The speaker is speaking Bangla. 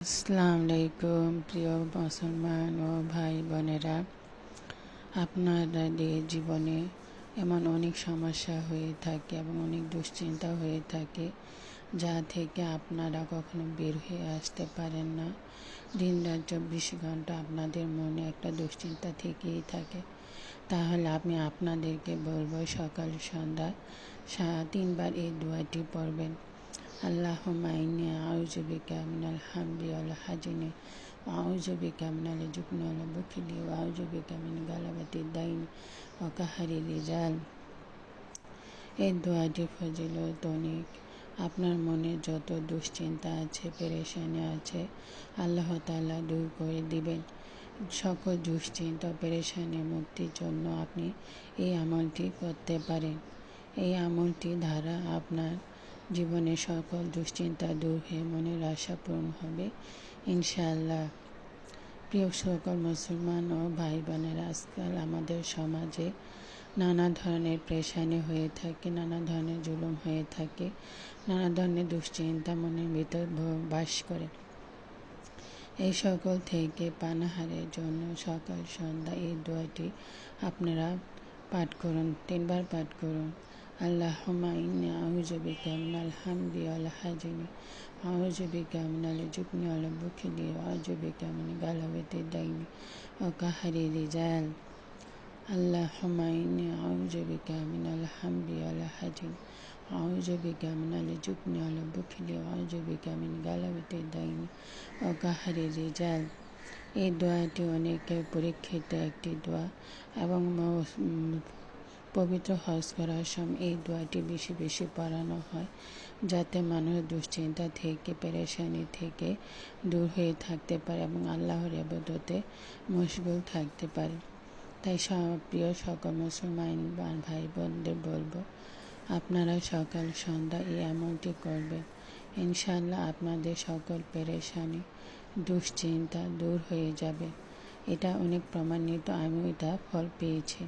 আসসালামু আলাইকুম, প্রিয় মুসলমান ও ভাই বোনেরা। আপনাদের জীবনে এমন অনেক সমস্যা হয়ে থাকে এবং অনেক দুশ্চিন্তা হয়ে থাকে, যা থেকে আপনারা কখনো বের হয়ে আসতে পারেন না। দিন রাত চব্বিশ ঘণ্টা আপনাদের মনে একটা দুশ্চিন্তা থেকেই থাকে। তাহলে আমি আপনাদেরকে বলব, সকাল সন্ধ্যা তিনবার এই দোয়াটি পড়বেন। اللهم إني أعوذ بك من الحمد والحزن وأعوذ بك من الجبن والبخل وأعوذ بك من غلبة الدين وقهر الرجال এই দোয়াটি ফজিলত অনেক আপনার মনে যত দুশ্চিন্তা আছে পেরেশানি আছে আল্লাহ তাআলা দূর করে দিবেন সকল দুশ্চিন্তা পেরেশানি মুক্তির জন্য আপনি এই আমলটি করতে পারেন এই আমলটি দ্বারা আপনার জীবনে সকল দুশ্চিন্তা দূর হয়ে মনের আশা পূরণ হবে, ইনশাআল্লাহ। প্রিয় সকল মুসলমান ও ভাই বোনেরা আজকাল আমাদের সমাজে নানা ধরনের পেশানি হয়ে থাকে, নানা ধরনের জুলুম হয়ে থাকে, নানা ধরনের দুশ্চিন্তা মনের ভিতর বাস করে। এই সকল থেকে পানাহারের জন্য সকাল, সন্ধ্যা এই দোয়াটি আপনারা পাঠ করুন, তিনবার পাঠ করুন। আউযু বিকা মিনাল জুবনি ওয়াল বুখলি ওয়া আউযু বিকা মিন গালাবাতি দাইনি ওয়া কাহরি রিজাল আল্লাহুম্মা ইন্নী আউযু বিকা মিনাল হামদি ওয়াল হাজনি আউযু বিকা মিনাল জুবনি ওয়াল বুখলি ওয়া আউযু বিকা মিন গালাবাতি দাইনি ওয়া কাহরি রিজাল এই দোয়াটি অনেকের পরীক্ষিত একটি দোয়া এবং পবিত্র হজ করার সময় এই দোয়াটি বেশি বেশি পড়ানো হয়, যাতে মানুষ দুশ্চিন্তা থেকে, পেরেশানি থেকে দূর হয়ে থাকতে পারে এবং আল্লাহর আবাদতে মশগুল থাকতে পারে। তাই প্রিয় সকল মুসলমান ভাই বোনদের বলব, আপনারা সকাল, সন্ধ্যা এই আমলটি করবেন। ইনশাল্লাহ আপনাদের সকল পেরেশানি, দুশ্চিন্তা দূর হয়ে যাবে। এটা অনেক প্রমাণিত আমি এটা ফল পেয়েছি।